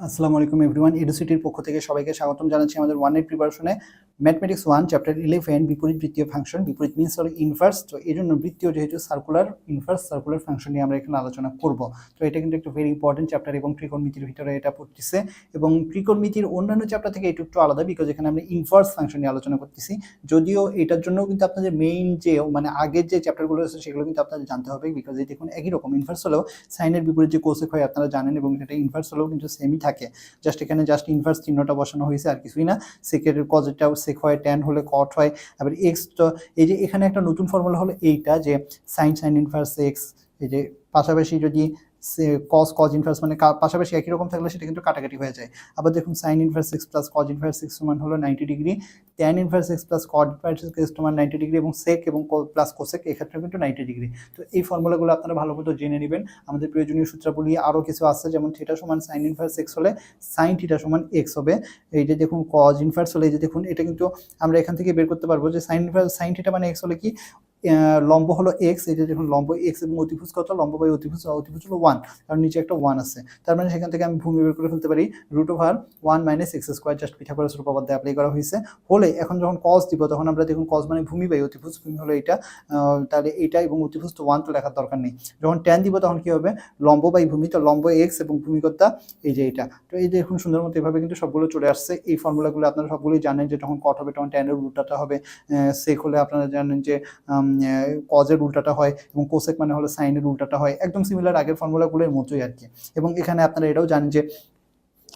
আসসালামু আলাইকুম এভরিওয়ান এডুসিটির পক্ষ থেকে সবাইকে স্বাগতম জানাচ্ছি আমাদের ওয়ানের প্রিপারেশনে ম্যাথমেটিক্স ওয়ান চ্যাপ্টার ইলেভেন বিপরীত বৃত্তীয় ফাংশন বিপরীত মিনস হলো ইনভার্স তো এই জন্য বৃত্তীয় যেহেতু সার্কুলার ইনভার্স সার্কুলার ফাংশন নিয়ে আমরা এখানে আলোচনা করব। তো এটা কিন্তু একটা ভেরি ইম্পর্টেন্ট চ্যাপ্টার এবং ত্রিকোণমিতির ভিতরে এটা পড়তেছে। এবং ত্রিকোণমিতির অন্যান্য চ্যাপ্টার থেকে একটু একটু আলাদা বিকজ এখানে আমরা ইনভার্স ফাংশন নিয়ে আলোচনা করতেছি। যদিও এটার জন্য কিন্তু আপনাদের মেইন যে মানে আগের যে চ্যাপ্টারগুলো আছে সেগুলো কিন্তু আপনাদের জানতে হবে বিকজ এই দেখুন একই রকম। ইনভার্স হলেও সাইনের বিপরীত যে কোসেক হয় আপনারা জানেন এবং এটা ইনভার্স হলেও কিন্তু সেমই থাকে। জাস্ট এখানে জাস্ট ইনভার্স চিহ্নটা বসানো হয়েছে, আর কিছুই না। সেকের কজেটাও সেক হয় ট্যান হলে কট হয়। আবার এক্স তো, এই যে এখানে একটা নতুন ফর্মুলা হলো এইটা, যে সাইন সাইন ইনভার্স এক্স এই যে পাশাপাশি যদি কজ কজ ইনভার্স মানে পাশাপাশি একই রকম থাকলে সেটা কিন্তু কাটাকাটি হয়ে যায়। আবার দেখুন sine inverse six plus cos inverse six সমান হলো ninety degree tan inverse six plus cos inverse x সমান নাইনটি ডিগ্রি এবং সেক এবং প্লাস কোসেক এক্ষেত্রে কিন্তু নাইনটি ডিগ্রি তো এই ফর্মুলাগুলো আপনারা ভালো মতো জেনে নেবেন। আমাদের প্রয়োজনীয় সূত্রাবলী আরও কিছু আছে, যেমন থিটা সমান সাইন ইনভার্স এক্স হলে সাইন থিটা সমান এক্স হবে। এই যে দেখুন কজ ইনভার্স হলে এই যে দেখুন, এটা কিন্তু আমরা এখান থেকে বের করতে পারব যে সাইন ইনভার্স সাইন থিটা মানে এক্স হলে কি? লম্ব হলো এক্স এই যে দেখুন লম্ব এক্স এবং অতিভুজ কত? লম্ব বাই অতিভুজ অতিভুজ হলো ওয়ান কারণ নিচে একটা ওয়ান আছে। তার মানে সেখান থেকে আমি ভূমি বের করে ফেলতে পারি root over one minus x square just Pythagoras উপপাদ্য অ্যাপ্লাই করা হয়েছে। হলে এখন যখন কজ দিব, তখন আমরা দেখুন কস মানে ভূমি বাই অতিভুজ, ভূমি হলো এটা। তাহলে এইটা এবং অতিভুজ তো ওয়ান তো লেখার দরকার নেই। যখন ট্যান দিব, তখন কী হবে? লম্ব বাই ভূমি, তো লম্ব এক্স এবং ভূমিকর্তা এই যে এটা। তো এই দেখুন সুন্দর মতো এভাবে কিন্তু সবগুলো চলে আসছে। এই ফর্মুলাগুলো আপনারা সবগুলোই জানেন যে যখন কট হবে, তখন ট্যানের রুটটা হবে। সেক হলে আপনারা জানেন যে কজের উল্টাটা হয় এবং কোসেক মানে হলো সাইনের উল্টাটা হয়। একদম সিমিলার আগের ফর্মুলাগুলোর মতোই আর কি। এবং এখানে আপনারা এটাও জানেন যে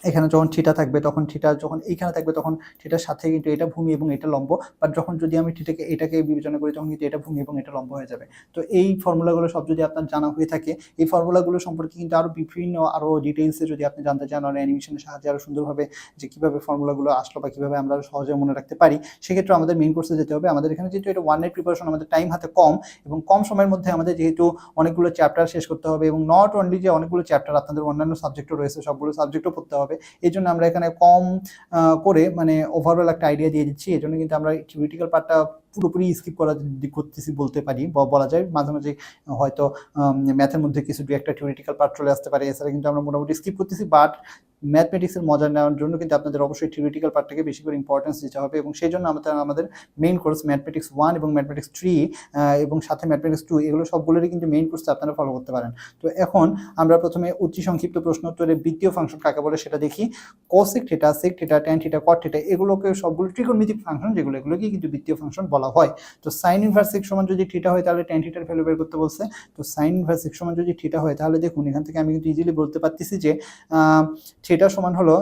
এখানে যখন ঠিটা থাকবে, তখন ঠিটা যখন এইখানে থাকবে, তখন ঠিটার সাথে কিন্তু এটা ভূমি এবং এটা লম্ব। বাট যখন যদি আমি ঠিটাকে এটাকে বিবেচনা করি, তখন কিন্তু এটা ভূমি এবং এটা লম্ব হয়ে যাবে। তো এই ফর্মুলাগুলো সব যদি আপনার জানা হয়ে থাকে, এই ফর্মুলাগুলো সম্পর্কে কিন্তু আরও বিভিন্ন আরও ডিটেলসে যদি আপনি জানতে চান আর অ্যানিমেশনের সাহায্যে আরও সুন্দরভাবে যে কীভাবে ফর্মুলাগুলো আসলো বা কীভাবে আমরা সহজে মনে রাখতে পারি, সেক্ষেত্রে আমাদের মেইন কোর্সে যেতে হবে। আমাদের এখানে যেহেতু এটা ওয়ান প্রিপারেশন আমাদের টাইম হাতে কম এবং কম সময়ের মধ্যে আমাদের যেহেতু অনেকগুলো চ্যাপ্টার শেষ করতে হবে এবং নট অনলি যে অনেকগুলো চ্যাপ্টার আপনাদের অন্যান্য সাবজেক্টও রয়েছে, সবগুলো সাবজেক্টও পড়তে হবে। এই জন্য আমরা এখানে কম করে মানে ওভারঅল একটা আইডিয়া দিয়ে দিচ্ছি। এই জন্য কিন্তু আমরা থিওরিটিক্যাল পার্টটা পুরোপুরি স্কিপ করা করতেছি বলতে পারি, বা, বলা যায়। মাঝে মাঝে হয়তো ম্যাথের মধ্যে কিছু দু একটা থিওরিটিক্যাল পার্ট চলে আসতে পারে, এছাড়া কিন্তু আমরা মোটামুটি স্কিপ করতেছি। বাট ম্যাথমেটিক্সের মজা নেওয়ার জন্য কিন্তু আপনাদের অবশ্যই থিওরিটিক্যাল পার্টটাকে বেশি করে ইম্পর্টেন্স দিতে হবে এবং সেই জন্য আমাদের আমাদের মেইন কোর্স ম্যাথমেটিক্স ওয়ান এবং ম্যাথমেটিক্স থ্রি এবং সাথে ম্যাথমেটিক্স টু এগুলো সবগুলোরই কিন্তু মেইন কোর্স আপনারা ফলো করতে পারেন। তো এখন আমরা প্রথমে অতি সংক্ষিপ্ত প্রশ্ন উত্তরে বৃত্তীয় ফাংশন কাকে বলে সেটা দেখি। Cosec theta sec theta tan theta cot theta এগুলোকে সবগুলো ত্রিকোণমিতিক ফাংশন যেগুলো এগুলোকে কিন্তু বৃত্তীয় ফাংশন বলা হয়। তো সাইন ইনভার্স এক্স সমান যদি থিটা হয়, তাহলে ট্যান থিটার ভ্যালু বের করতে বলছে। তো সাইন ইনভার্স এক্স সমান যদি থিটা হয়, তাহলে দেখুন, এখান থেকে আমি কিন্তু ইজিলি বলতে পারতেছি যে থিটা সমান হলো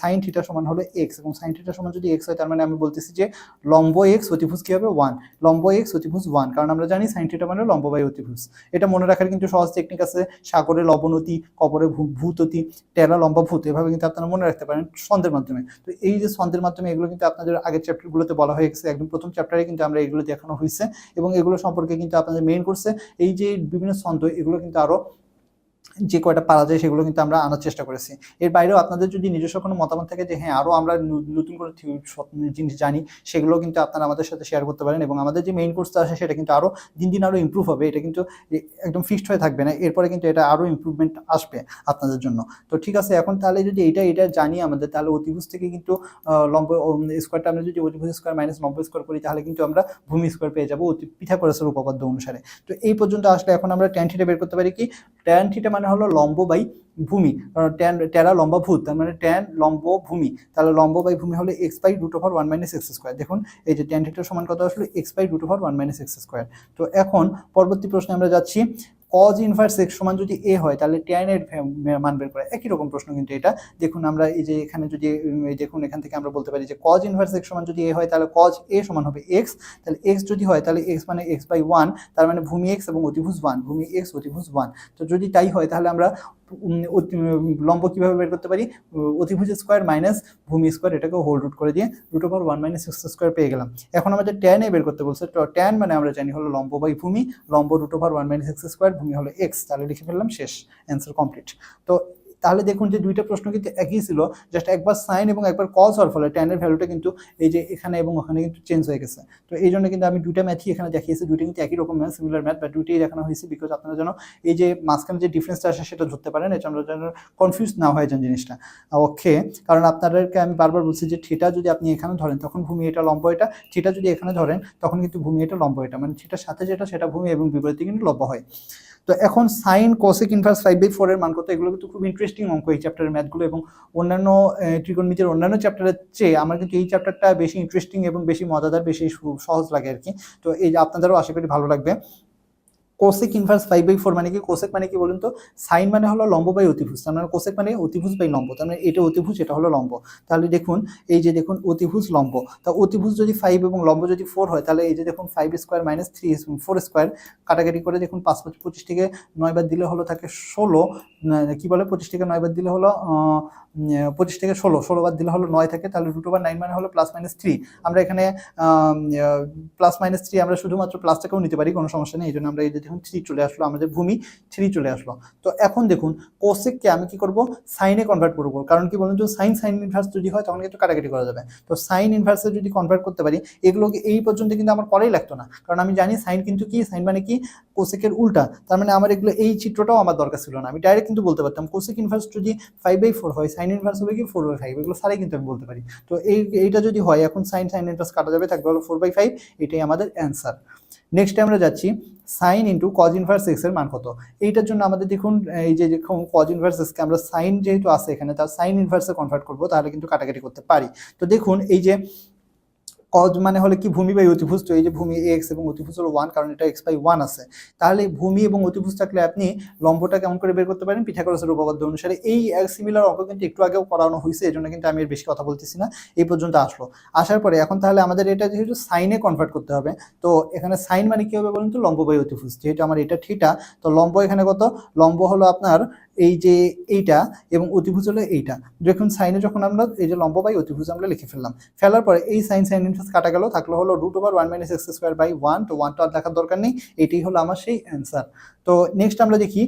সাইন থিটা সমান হলো এক্স এবং সাইন থিটা সমান যদি এক্স হয়, তার মানে আমি বলতেছি যে, লম্ব এক্স অতিভুজ কি হবে? ওয়ান লম্ব এক্স অতিভুজ ওয়ান কারণ আমরা জানি সাইন থিটা মানে লম্ব বাই অতিভুজ। এটা মনে রাখার কিন্তু সহজ টেকনিক আছে। সাগরে লবণতি, কবরে ভূততি, টেরা লম্বা ভূত, এভাবে কিন্তু আপনারা মনে রাখতে পারেন ছন্দের মাধ্যমে। তো এই যে ছন্দের মাধ্যমে এগুলো কিন্তু আপনাদের আগের চ্যাপ্টারগুলোতে বলা হয়ে গেছে। একদম প্রথম চ্যাপ্টারে কিন্তু আমরা এগুলো দেখানো হয়েছে এবং এগুলো সম্পর্কে কিন্তু আপনাদের মেইন করছে এই যে বিভিন্ন ছন্দ, এগুলো কিন্তু আরও যে কয়টা পারা যায় সেগুলো কিন্তু আমরা আনার চেষ্টা করেছি। এর বাইরেও আপনাদের যদি নিজস্ব কোনো মতামত থাকে যে হ্যাঁ আরও আমরা নতুন থিও- জিনিস জানি, সেগুলো কিন্তু আপনারা আমাদের সাথে শেয়ার করতে পারেন এবং আমাদের যে মেইন কোর্সটা আছে সেটা কিন্তু আরও দিন দিন আরও ইমপ্রুভ হবে। এটা কিন্তু একদম ফিক্সড হয়ে থাকবে না। এরপরে কিন্তু এটা আরও ইমপ্রুভমেন্ট আসবে আপনাদের জন্য। তো ঠিক আছে, এখন তাহলে যদি এটা এটা জানি আমাদের, তাহলে অতিভুজ থেকে কিন্তু লম্ব স্কোয়ারটা আমরা যদি অতিভুজ স্কোয়ার মাইনাস লম্ব স্কোয়ার করি, তাহলে কিন্তু আমরা ভূমি স্কোয়ার পেয়ে যাব অতি পিথাগোরাসের উপপাদ্য অনুসারে। তো এই পর্যন্ত আসলে এখন আমরা ট্যান থিটা বের করতে পারি কি? ট্যান মানে হলো লম্ব বাই ভূমি, কারণ ট্যান টেরা লম্বা ভূত, তার মানে ট্যান লম্ব ভূমি, তাহলে লম্ব বাই ভূমি হলে x by root over one minus x square দেখুন এই যে ট্যান থিটার সমান কত আসলে x by root over one minus x square তো এখন পরবর্তী প্রশ্নে আমরা যাচ্ছি কজ ইনভার্স এক্স সমান যদি এ হয়, তাহলে টেনের মান বের করে। একই রকম প্রশ্ন কিন্তু এটা। দেখুন আমরা এই যে এখানে যদি দেখুন এখান থেকে আমরা বলতে পারি যে কজ ইনভার্স এক্স সমান যদি এ হয়, তাহলে কজ এ সমান হবে এক্স তাহলে এক্স যদি হয়, তাহলে এক্স মানে এক্স বাই ওয়ান তার মানে ভূমি এক্স এবং অতিভুজ ওয়ান ভূমি এক্স অতিভুজ ওয়ান তো যদি তাই হয়, তাহলে আমরা লম্ব কীভাবে বের করতে পারি? অতিভুজ স্কোয়ার মাইনাস ভূমি স্কোয়ার এটাকে হোল রুট করে দিয়ে root over one minus x square পেয়ে গেলাম। এখন আমাদের ট্যানে বের করতে বলছে, তো ট্যান মানে আমরা জানি হলো লম্ব বাই ভূমি, লম্ব root over one minus six square ভূমি হলো এক্স তাহলে লিখে ফেললাম শেষ অ্যান্সার কমপ্লিট তো তাহলে দেখুন যে দুইটা প্রশ্ন কিন্তু একই ছিল জাস্ট একবার সাইন এবং একবার কজ হওয়ার ফলে ট্যানের ভ্যালুটা কিন্তু এই যে এখানে এবং ওখানে কিন্তু চেঞ্জ হয়ে গেছে। তো এই জন্য কিন্তু আমি দুইটা ম্যাথই এখানে দেখিয়েছি, দুইটা কিন্তু একই রকম ম্যাথ সিমিলার ম্যাথ বা দুইটাই দেখানো হয়েছে বিকজ আপনারা যেন এই যে মাঝখানে যে ডিফারেন্সটা আসে সেটা ধরতে পারেন, এটা আমরা যেন কনফিউজ না হয়ে যান জিনিসটা। ওকে কারণ আপনাদেরকে আমি বারবার বলছি যে থিটা যদি আপনি এখানে ধরেন, তখন ভূমি এটা লম্ব এটা থিটা যদি এখানে ধরেন, তখন কিন্তু ভূমি এটা লম্ব এটা। মানে থিটার সাথে যেটা, সেটা ভূমি এবং বিপরীতে কিন্তু লম্ব হয়। তো এখন sine cosec inverse five by ফোরের মান কত? এগুলো কিন্তু খুব ইন্টারেস্টিং অঙ্ক এই চ্যাপ্টারের ম্যাথগুলো এবং অন্যান্য ত্রিকোণমিতির অন্যান্য চ্যাপ্টারের চেয়ে আমার কিন্তু এই চ্যাপ্টারটা বেশি ইন্টারেস্টিং এবং বেশি মজাদার, বেশি সহজ লাগে আর কি। তো এই আপনাদেরও আশা করি ভালো লাগবে। Cosec inverse five by four মানে কি? কোসেক মানে কি বলুন তো? সাইন মানে হলো লম্ব বাই অতিভুজ। তার মানে কোসেক মানে অতিভুজ বাই লম্ব। তার মানে এটা অতিভুজ, এটা হলো লম্ব। তাহলে দেখুন, এই যে দেখুন, অতিভুজ লম্ব। তা অতিভুজ যদি ফাইভ এবং লম্ব যদি ফোর হয়, তাহলে এই যে দেখুন five square minus three four square কাটাকাটি করে দেখুন, পাঁচ পাঁচ পঁচিশ থেকে নয় বার দিলে হলো থাকে ষোলো। কি বলে? পঁচিশ থেকে নয় বার দিলে হলো পঁচিশ থেকে ষোলো। ষোলো বার দিলে হলো নয় থাকে, তাহলে রুট ওভার নাইন মানে হলো প্লাস মাইনাস থ্রি আমরা এখানে প্লাস মাইনাস থ্রি আমরা শুধুমাত্র প্লাসটাকেও নিতে পারি, কোনো সমস্যা নেই। এই জন্য আমরা এই যে দেখুন থ্রি চলে আসলো, আমাদের ভূমি থ্রি চলে আসলো। তো এখন দেখুন কোসেককে আমি কি করব? সাইনে কনভার্ট করব। কারণ কি বলুন তো সাইন সাইন ইনভার্স যদি হয়, তখন কিন্তু কাটাকাটি করা যাবে। তো সাইন ইনভার্সে যদি কনভার্ট করতে পারি এগুলোকে এই পর্যন্ত কিন্তু আমার করাই লাগতো না। কারণ আমি জানি সাইন কিন্তু কি? সাইন মানে কি? কোসেকের উল্টা। তার মানে আমার এগুলো, এই চিত্রটাও আমার দরকার ছিল না। আমি ডাইরেক্ট কিন্তু বলতে পারতাম কোসেক ইনভার্স যদি ফাইভ বাই ফোর হয় সাইন ইনভার্স হবে কি? ফোর বাই ফাইভ এগুলো সারাই কিন্তু আমি বলতে পারি। তো এই, এইটা যদি হয়, এখন সাইন সাইন ইনভার্স কাটা যাবে থাকবে হলো ফোর বাই ফাইভ এটাই আমাদের অ্যান্সার নেক্সট আমরা যাচ্ছি সাইন ইন্টু কজ ইনভার্স এক্সের মান কত? এইটার জন্য আমাদের দেখুন এই যে কজ ইনভার্স এক্সকে আমরা সাইন যেহেতু আছে এখানে, তার সাইন ইনভার্সে কনভার্ট করব, তাহলে কিন্তু কাটাকাটি করতে পারি। তো দেখুন এই যে কজ মানে হলে কি ভূমি বাই অতিভুজ? এই যে ভূমি এক্স এবং অতিভুজ হলো ওয়ান কারণ এটা এক্স বাই ওয়ান আছে। তাহলে ভূমি এবং অতিভুজ থাকলে আপনি লম্বটা কেমন করে বের করতে পারেন? পিথাগোরাসের উপপাদ্য অনুসারে। এই সিমিলার অঙ্ক কিন্তু একটু আগেও করানো হয়েছে এই জন্য কিন্তু আমি এর বেশি কথা বলতেছি না। এই পর্যন্ত আসলো। আসার পরে এখন তাহলে আমাদের এটা যেহেতু সাইনে কনভার্ট করতে হবে, তো এখানে সাইন মানে কি হবে বলুন তো? লম্ব বাই অতিভুজ। যেহেতু আমার এটা থিটা তো লম্ব এখানে কত? লম্ব হলো আপনার এই যে এইটা এবং অতিভুজ হলো এইটা। দেখুন সাইনে যখন আমরা এই যে লম্ব বাই অতিভুজ আমরা লিখে ফেললাম। ফেলার পরে এই সাইন সাইন ইনভার্স কাটা গেল, থাকল হলো root over one minus x square by one তো ওয়ানটা আর দেখার দরকার নেই, এটাই হলো আমার সেই অ্যান্সার তো নেক্সট আমরা দেখি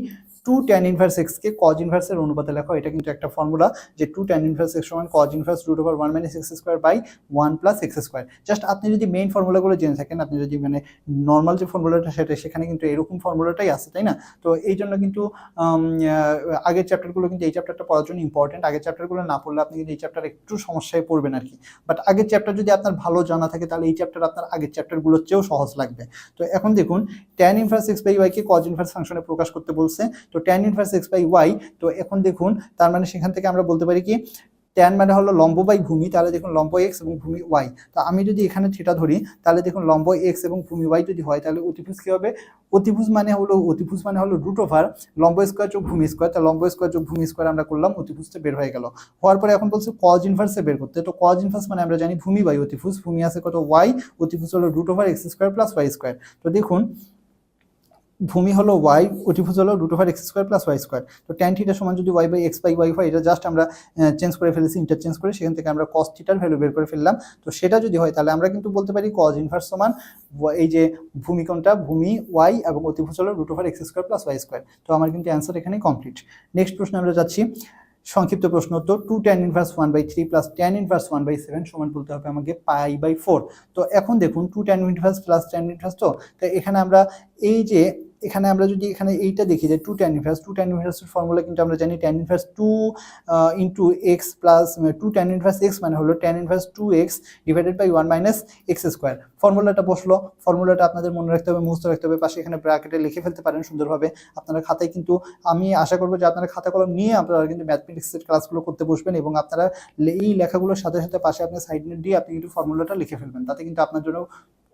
টু ট্যান ইনভার্স এক্সকে কজ ইনভার্সের অনুপাতে লেখা, এটা কিন্তু একটা ফর্মুলা যে টু ট্যান ইনভার্স এক্স সমান cos inverse root over one minus x square by one plus x square just আপনি যদি মেইন ফর্মুলাগুলো জেনে থাকেন, আপনি যদি মানে নর্মাল যে ফর্মুলাটা সেটা, সেখানে কিন্তু এরকম ফর্মুলাটাই আছে, তাই না? তো এই জন্য কিন্তু আগের চ্যাপ্টারগুলো কিন্তু এই চ্যাপ্টারটা পড়ার জন্য ইম্পর্টেন্ট আগের চ্যাপ্টারগুলো না পড়লে আপনি কিন্তু এই চ্যাপ্টার একটু সমস্যায় পড়বেন আর কি বাট আগের চ্যাপ্টার যদি আপনার ভালো জানা থাকে, তাহলে এই চ্যাপ্টার আপনার আগের চ্যাপ্টারগুলোর চেয়েও সহজ লাগবে। তো এখন দেখুন ট্যান ইনভার্স এক্স বাই ওয়াইকে কজ ইনভার্স ফাংশনে প্রকাশ করতে বলছে। তো tan inverse x by y তো এখন দেখুন, তার মানে সেখান থেকে আমরা বলতে পারি কি ট্যান মানে হলো লম্ব বাই ভূমি, তাহলে দেখুন লম্ব এক্স এবং ভূমি ওয়াই তো আমি যদি এখানে থিটা ধরি, তাহলে দেখুন লম্ব এক্স এবং ভূমি ওয়াই যদি হয়, তাহলে অতিভুজ কী হবে? অতিভুজ মানে হলো, অতিভুজ মানে হলো রুট ওভার লম্ব স্কোয়ার যোগ ভূমি স্কোয়ার তা লম্ব স্কোয়ার যোগ ভূমি স্কোয়ার আমরা করলাম, অতিভুজটা বের হয়ে গেল। হওয়ার পরে এখন বলছে কজ ইনভার্সে বের করতে। তো কজ ইনভার্স মানে আমরা জানি ভূমি বাই অতিভুজ, ভূমি আছে কত ওয়াই অতিভুজ হলো root over x square plus y square তো দেখুন ভূমি হলো ওয়াই অতিভুজ হলো root over x square plus y square তো ট্যান থিটার সমান যদি y by x by y হয়, এটা জাস্ট আমরা চেঞ্জ করে ফেলেছি ইন্টারচেঞ্জ করে, সেখান থেকে আমরা কস থিটার ভ্যালু বের করে ফেললাম। তো সেটা যদি হয়, তাহলে আমরা কিন্তু বলতে পারি কজ ইনভার্স সমান এই যে ভূমি কোনটা ভূমি ওয়াই এবং অতিভুজ হলো root over x square plus y square তো আমার কিন্তু অ্যান্সার এখানে কমপ্লিট নেক্সট প্রশ্ন আমরা যাচ্ছি। সংক্ষিপ্ত প্রশ্ন তো two tan inverse one by three plus tan inverse one by seven সমান বলতে হবে আমাকে পাই বাই ফোর তো এখন দেখুন two tan inverse plus tan inverse তো তো এখানে আমরা এই যে এখানে আমরা যদি এখানে এইটা দেখি যে two tan inverse two tan ইনভার্সের formula কিন্তু আমরা জানি tan inverse two into x plus two tan inverse x মানে হলো tan inverse two x divided by one minus x square ফর্মুলাটা বসল ফর্মুলাটা আপনাদের মনে রাখতে হবে, মুখস্থ রাখতে হবে, পাশে এখানে ব্র্যাকেটে লিখে ফেলতে পারেন সুন্দরভাবে। আপনারা খাতায় কিন্তু, আমি আশা করব যে আপনারা খাতা কলম নিয়ে আপনারা কিন্তু ম্যাথমেটিক্সের ক্লাসগুলো করতে বসবেন এবং আপনারা এই লেখাগুলোর সাথে সাথে পাশে আপনি সাইড নোট দিয়ে আপনি কিন্তু ফর্মুলাটা লিখে ফেলবেন। তাতে কিন্তু আপনার জন্য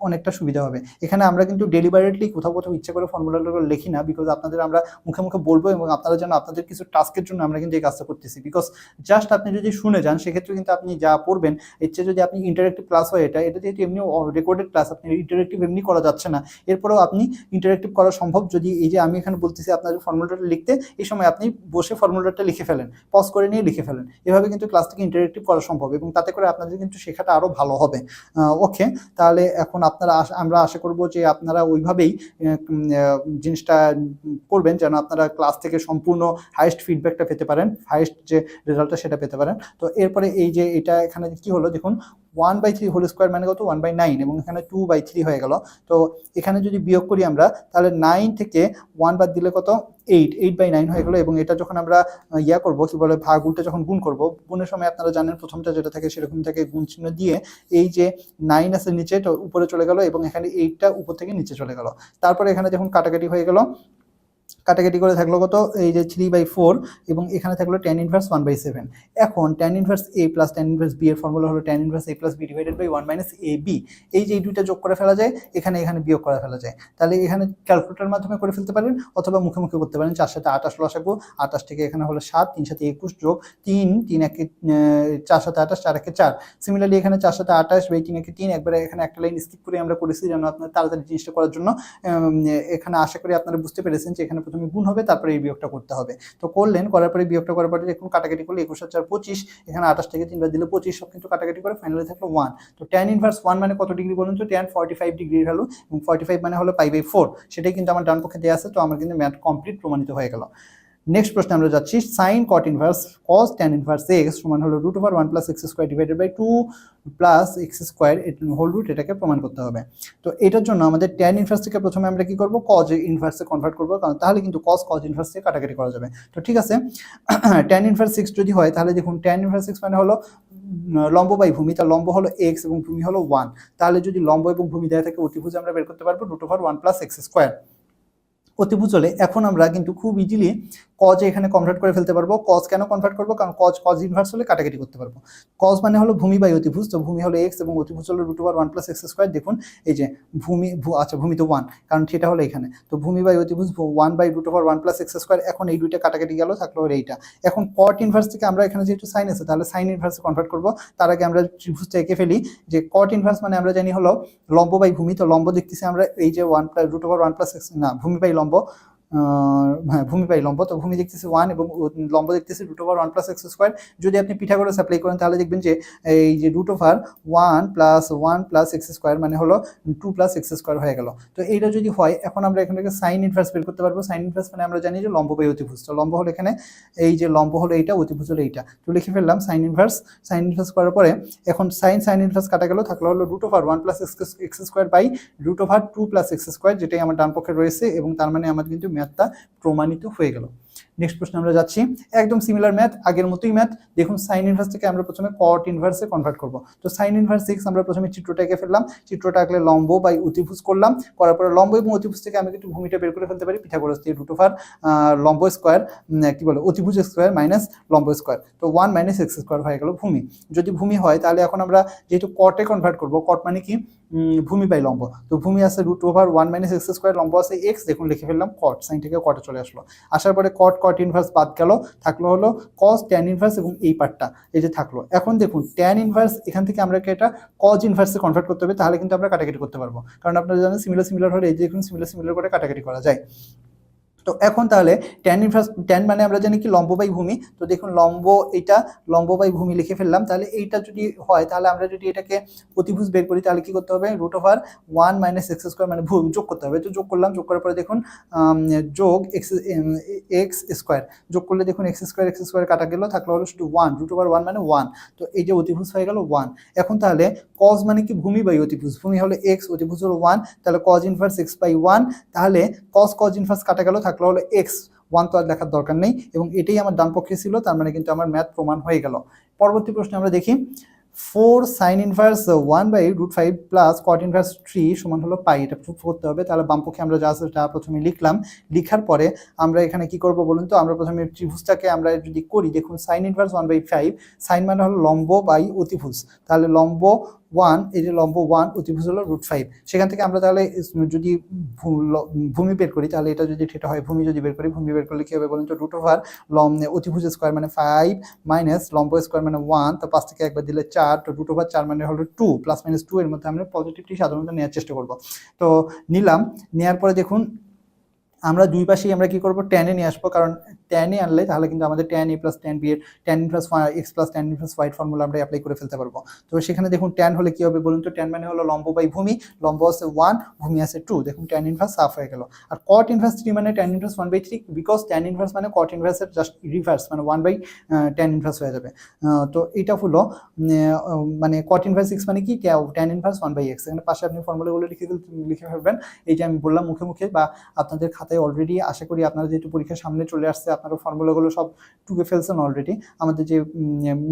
অনেকটা সুবিধা হবে। এখানে আমরা কিন্তু ডেলিভারেটলি কোথাও কোথাও ইচ্ছা করে ফর্মুলাগুলো লিখি না বিকজ আপনাদের আমরা মুখে মুখে বলব এবং আপনারা যেন আপনাদের কিছু টাস্কের জন্য আমরা কিন্তু এই কাজটা করতেছি। বিকজ জাস্ট আপনি যদি শুনে যান, সেক্ষেত্রে কিন্তু আপনি যা পড়বেন, এর চেয়ে যদি আপনি ইন্টারেক্টিভ ক্লাস হয় এটা এটা যেহেতু এমনি রেকর্ডেড ক্লাস আপনি ইন্টারেক্টিভ এমনি করা যাচ্ছে না। এরপরেও আপনি ইন্টারেক্টিভ করা সম্ভব যদি এই যে আমি এখানে বলতেছি আপনাদের ফর্মুলাটা লিখতে, এই সময় আপনি বসে ফর্মুলাটা লিখে ফেলেন পজ করে নিয়ে লিখে ফেলেন। এভাবে কিন্তু ক্লাসটাকে ইন্টারেক্টিভ করা সম্ভব এবং তাতে করে আপনাদের কিন্তু শেখাটা আরও ভালো হবে। ওকে তাহলে এখন আপনারা আমরা আশা করব যে আপনারা ওইভাবেই জিনিসটা করবেন যেন আপনারা ক্লাস থেকে সম্পূর্ণ হাইস্ট ফিডব্যাকটা পেতে পারেন হাইস্ট যে রেজাল্টটা সেটা পেতে পারেন। তো এরপরে এই যে এটা এখানে কি হলো দেখুন one by three whole square মানে কত? ওয়ান বাই নাইন এবং এখানে টু বাই থ্রি হয়ে গেল। তো এখানে যদি বিয়োগ করি আমরা, তাহলে নাইন থেকে ওয়ান বাদ দিলে কত? এইট এইট বাই নাইন হয়ে গেলো এবং এটা যখন আমরা ইয়া করব, কি বলে, ভাগ উল্টে যখন গুণ করব, গুণের সময় আপনারা জানেন প্রথমটা যেটা থাকে সেরকম থাকে গুণ চিহ্ন দিয়ে এই যে নাইন আছে নিচে উপরে চলে গেল এবং এখানে এইটটা উপর থেকে নিচে চলে গেল। তারপরে এখানে যখন কাটাকাটি হয়ে গেল কাটাকাটি করে থাকল কত? এই যে থ্রি বাই ফোর এবং এখানে থাকল tan inverse one by seven এখন tan inverse A plus tan inverse B এর ফর্মুলা হলো tan inverse A plus B divided by one minus A B এই যে এই দুইটা যোগ করে ফেলা যায়, এখানে এখানে বিয়োগ করে ফেলা যায়। তাহলে এখানে ক্যালকুলেটার মাধ্যমে করে ফেলতে পারেন অথবা মুখে মুখে করতে পারেন। চার সাথে আঠাশ লসাগু আঠাশ থেকে এখানে হলো সাত, তিন সাথে একুশ যোগ তিন তিন একে চার সাথে আঠাশ চার একে চার। সিমিলারলি এখানে চার সাথে আঠাশ বাই তিন একে তিন, একবারে এখানে একটা লাইন স্কিপ করে আমরা করেছি যেন আপনার তাড়াতাড়ি জিনিসটা করার জন্য। এখানে আশা করি আপনারা বুঝতে পেরেছেন যে এখানে প্রথমে গুণ হবে, তারপরে এই বিয়োগটা করতে হবে। তো করলেন, করার পরে বিয়োগটা করার পরে এখন কাটাকাটি করলে একুশ হাজার পঁচিশ, এখানে আঠাশ থেকে তিনবার দিলে পঁচিশ, সব কিন্তু কাটাকাটি করে ফাইনালি থাকল ওয়ান তো টেন ইনভার্স ওয়ান মানে কত ডিগ্রি বলুন তো? Tan forty five degree value এবং ফর্টি ফাইভ মানে হলো ফাইভ বাই ফোর সেটাই কিন্তু আমার ডান পক্ষে দেওয়া আছে, তো আমার কিন্তু ম্যাথ কমপ্লিট প্রমাণিত হয়ে গেল। নেক্সট প্রশ্নে আমরা যাচ্ছি sine cot inverse cos tan inverse X সমান হলো root over one plus X square divided by two plus X square whole root এটাকে প্রমাণ করতে হবে। তো এটার জন্য আমাদের ট্যান ইনভার্স থেকে প্রথমে আমরা কি করব কজ ইনভার্সে কনভার্ট করব, কারণ তাহলে কিন্তু কজ কজ ইনভার্স থেকে কাটাকাটি করা যাবে। তো ঠিক আছে ট্যান ইনভার্স সিক্স যদি হয়, তাহলে দেখুন ট্যান ইনভার্স সিক্স মানে হলো লম্ব বাই ভূমি, তার লম্ব হলো এক্স এবং ভূমি হলো ওয়ান তাহলে যদি লম্ব এবং ভূমি দেওয়া থাকে, অতিভুজ আমরা বের করতে পারব root over one plus X square অতিভুজ হলে এখন আমরা কিন্তু খুব ইজিলি কজ এখানে কনভার্ট করে ফেলতে পারব। কজ কেন কনভার্ট করব? কারণ কজ কজ ইনভার্স হলে কাটাকাটি করতে পারব। কজ মানে হলো ভূমি বাই অতিভুজ, তো ভূমি হলো এক্স এবং অতিভুজ হলো root over one plus X square দেখুন, এই যে ভূমি আচ্ছা ভূমি তো ওয়ান কারণ সেটা হলো এখানে। তো ভূমি বাই অতিভুজ one by root over one plus X square এখন এই দুইটা কাটাকাটি গেল, থাকল এইটা। এখন কট ইনভার্স থেকে আমরা এখানে যেহেতু সাইন আছে, তাহলে সাইন ইনভার্সে কনভার্ট করব। তার আগে আমরা ত্রিভুজটা এঁকে ফেলি, যে কট ইনভার্স মানে আমরা জানি হলো লম্ব বাই ভূমি, তো লম্ব দেখতেছি আমরা এই যে one plus root over one plus X না, ভূমি বাই লম্ব നോക്കുമ്പോൾ হ্যাঁ ভূমি পাই, লম্ব তো ভূমি দেখতেছি ওয়ান এবং লম্ব দেখতেছি root over one plus X square যদি আপনি পিঠাগোরাস অ্যাপ্লাই করেন, তাহলে দেখবেন যে এই যে root over one plus one plus X square মানে হলো টু প্লাস এক্স স্কোয়ার হয়ে গেল। তো এইটা যদি হয়, এখন আমরা এখান থেকে সাইন ইনভার্স বের করতে পারব। সাইন ইনভার্স মানে আমরা জানি যে লম্ব বাই অতিভুজ। তো লম্ব হলো এখানে, এই যে লম্ব হলো এইটা, অতিভুজ হলো এইটা। তো লিখে ফেললাম সাইন ইনভার্স সাইন ইনভার্স করার পরে এখন সাইন সাইন ইনভার্স কাটা গেল, থাকল হলো root over one plus X square by root over two plus X square যেটাই আমার ডান পক্ষে রয়েছে এবং তার মানে আমার কিন্তু ম্যাথটা প্রমাণিত হয়ে গেল। নেক্সট প্রশ্নে আমরা যাচ্ছি। একদম সিমিলার ম্যাথ আগের মতোই ম্যাথ দেখুন সাইন ইনভার্স থেকে আমরা প্রথমে কট ইনভার্সে কনভার্ট করব। তো সাইন ইনভার্স সিক্স আমরা প্রথমে চিত্রটা এঁকে ফেললাম। চিত্রটা আঁকলে লম্ব বা অতিভুজ করলাম। করার পরে লম্ব এবং অতিভুজ থেকে আমি কিন্তু ভূমিটা বের করে ফেলতে পারি। পিঠাগোরাস দিয়ে রুট ওভার লম্ব স্কোয়ার কি বলে অতিভুজ স্কোয়ার মাইনাস লম্ব স্কোয়ার তো ওয়ান মাইনাস এক্স স্কোয়ার হয়ে গেল ভূমি। যদি ভূমি হয়, তাহলে এখন আমরা যেহেতু কটে কনভার্ট করব কট মানে কি? ভূমি বাই লম্ব। তো ভূমি আছে root over one minus X square লম্ব আছে এক্স দেখুন, লিখে ফেললাম কট সাইন থেকে কটে চলে আসলো। আসার পরে কট কট ইনভার্স বাদ গেল, থাকল হলো কজ ট্যান ইনভার্স এবং এই পার্টটা এই যে থাকল। এখন দেখুন ট্যান ইনভার্স এখান থেকে আমরা এটা কজ ইনভার্সে কনভার্ট করতে হবে, তাহলে কিন্তু আমরা কাটাকাটি করতে পারব। কারণ আপনারা জানেন সিমিলার সিমিলার হলে এই যে দেখুন সিমিলার সিমিলার করে কাটাকাটি করা যায়। তো এখন তাহলে ট্যান ইনভার্স ট্যান মানে আমরা জানি কি লম্ববাই ভূমি, তো দেখুন লম্ব এটা লম্ব বাই ভূমি লিখে ফেললাম, তাহলে এইটা যদি হয়, তাহলে আমরা যদি এটাকে অতিভুজ বের করি, তাহলে কি করতে হবে? Root over one minus X square মানে যোগ করতে হবে। তো যোগ করলাম, যোগ করার পরে দেখুন যোগ এক্স এক্স স্কোয়ার যোগ করলে দেখুন এক্স স্কোয়ার এক্স স্কোয়ার কাটা গেল, থাকল হলো শুধু ওয়ান রুট ওভার ওয়ান মানে ওয়ান তো এই যে অতিভুজ হয়ে গেল ওয়ান এখন তাহলে কজ মানে কি? ভূমি বাই অতিভুজ, ভূমি হলো এক্স অতিভুজ হলো ওয়ান তাহলে cos inverse X by one তাহলে কজ কজ ইনভার্স কাটা গেল, থাকল হলো এক্স ওয়ান তো আর লেখার দরকার নেই এবং এটাই আমার ডান পক্ষে ছিল, তার মানে কিন্তু আমার ম্যাথ প্রমাণ হয়ে গেল। পরবর্তী প্রশ্নে আমরা দেখি four sine inverse one by root five plus cot inverse three সমান হলো পাই এটা প্রুফ করতে হবে। তাহলে বাম পক্ষে আমরা যা তা প্রথমে লিখলাম। লিখার পরে আমরা এখানে কি করব বলুন তো? আমরা প্রথমে ত্রিভুজটাকে আমরা যদি করি, দেখুন sine inverse one by five sine মানে হলো লম্ব বাই অতিভুজ। তাহলে লম্ব ওয়ান যে লম্ব ওয়ান অতিভুজ হলো রুট ফাইভ সেখান থেকে আমরা তাহলে যদি ভূমি বের করি, তাহলে এটা যদি থিটা হয়, ভূমি যদি বের করি, ভূমি বের করলে কি হবে বলুন তো রুট ওভার লম, অতিভুজ স্কোয়ার মানে ফাইভ মাইনাস লম্ব স্কোয়ার মানে ওয়ান তো পাঁচ থেকে একবার দিলে চার, তো রুট ওভার চার মানে হলো টু প্লাস মাইনাস টু এর মধ্যে আমরা পজিটিভটি সাধারণত নেওয়ার চেষ্টা করব। তো নিলাম নেওয়ার পরে দেখুন, আমরা দুই পাশেই আমরা কি করব টেনে নিয়ে আসব, কারণ ট্যানে আনলে তাহলে কিন্তু আমাদের tan A plus tan B এর tan inverse X plus tan inverse Y formula আমরা অ্যাপ্লাই করে ফেলতে পারব। তো সেখানে দেখুন ট্যান হলে কি হবে বলুন তো? ট্যান মানে হলো লম্ব বাই ভূমি, লম্ব আছে ওয়ান ভূমি আছে টু দেখুন ট্যান ইনভার্স হাফ হয়ে গেল। আর কট ইনভার্স থ্রি মানে tan inverse one by three because tan inverse মানে কট ইনভার্সের জাস্ট রিভার্স মানে ওয়ান বাই ট্যান ইনভার্স হয়ে যাবে। তো এটা হলো মানে কট ইনভার্স এক্স মানে কি? Tan inverse one by X এখানে পাশে আপনি ফর্মুলাগুলো লিখে লিখে ফেলবেন। এইটা আমি বললাম মুখে মুখে বা আপনাদের খাতায় অলরেডি আশা করি আপনারা যেহেতু পরীক্ষার সামনে চলে আসছে আপনারা ফর্মুলাগুলো সব টুকে ফেলছেন অলরেডি আমাদের যে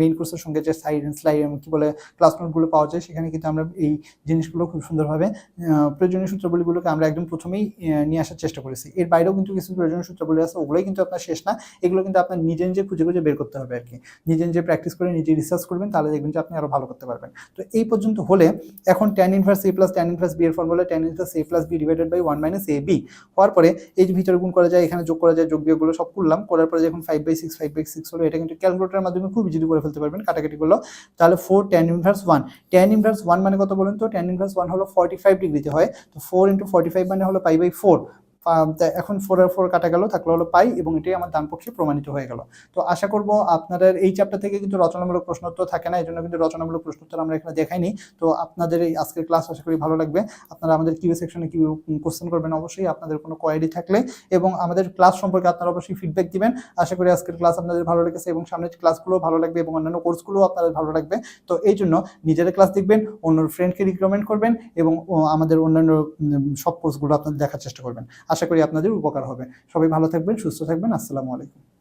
মেইন কোর্সের সঙ্গে যে সাইড স্লাইড কি বলে ক্লাস নোটগুলো পাওয়া যায়, সেখানে কিন্তু আমরা এই জিনিসগুলো খুব সুন্দরভাবে প্রয়োজনীয় সূত্রগুলিগুলোকে আমরা একদম প্রথমেই নিয়ে আসার চেষ্টা করেছি। এর বাইরেও কিন্তু কিছু প্রয়োজনীয় সূত্রগুলি আছে, ওগুলোই কিন্তু আপনার শেষ না। এগুলো কিন্তু আপনার নিজে নিজে খুঁজে খুঁজে বের করতে হবে আর কি নিজে নিজে প্র্যাকটিস করে নিজে রিসার্চ করবেন, তাহলে দেখবেন যে আপনি আরও ভালো করতে পারবেন। তো এই পর্যন্ত হলে এখন tan inverse A plus tan inverse B এর formula tan inverse A plus B divided by one minus A B হওয়ার পরে এই যে ভিতরে গুণ করা যায়, এখানে যোগ করা যায়, যোগ বিয়োগগুলো সব করলাম। করার পরে যখন five by six five by six হলো, এটা কিন্তু ক্যালকুলেটারের মাধ্যমে খুব ইজিলি করে ফেলতে পারবেন, কাটাকাটি করল তাহলে four tan inverse one tan inverse one মানে কত বলুন তো? টেন ইনভার্স ওয়ান হলো ফর্টি ফাইভ ডিগ্রিতে হয়। তো ফোর ইন্টু ফর্টি ফাইভ মানে হলো পাই বাই ফোর এখন ফোর আর ফোর কাটা গেল, থাকল হলো পাই এবং এটাই আমার ডান পক্ষে প্রমাণিত হয়ে গেল। তো আশা করব আপনাদের এই চ্যাপ্টার থেকে কিন্তু রচনামূলক প্রশ্নোত্তর থাকে না এই জন্য কিন্তু রচনামূলক প্রশ্নোত্তর আমরা এখানে দেখাইনি। তো আপনাদের এই আজকের ক্লাস আশা করি ভালো লাগবে। আপনারা আমাদের কিউ সেকশনে কি কোশ্চেন করবেন, অবশ্যই আপনাদের কোনো কোয়ারি থাকলে। এবং আমাদের ক্লাস সম্পর্কে আপনারা অবশ্যই ফিডব্যাক দিবেন। আশা করি আজকের ক্লাস আপনাদের ভালো লেগেছে এবং সামনের ক্লাসগুলো ভালো লাগবে এবং অন্যান্য কোর্সগুলো আপনাদের ভালো লাগবে। তো এই জন্য নিজেরা ক্লাস দেখবেন অন্য ফ্রেন্ডকে রিকমেন্ড করবেন এবং আমাদের অন্যান্য সব কোর্সগুলো আপনাদের দেখার চেষ্টা করবেন। আশা করি আপনাদের উপকার হবে। সবাই ভালো থাকবেন সুস্থ থাকবেন। আসসালামু আলাইকুম।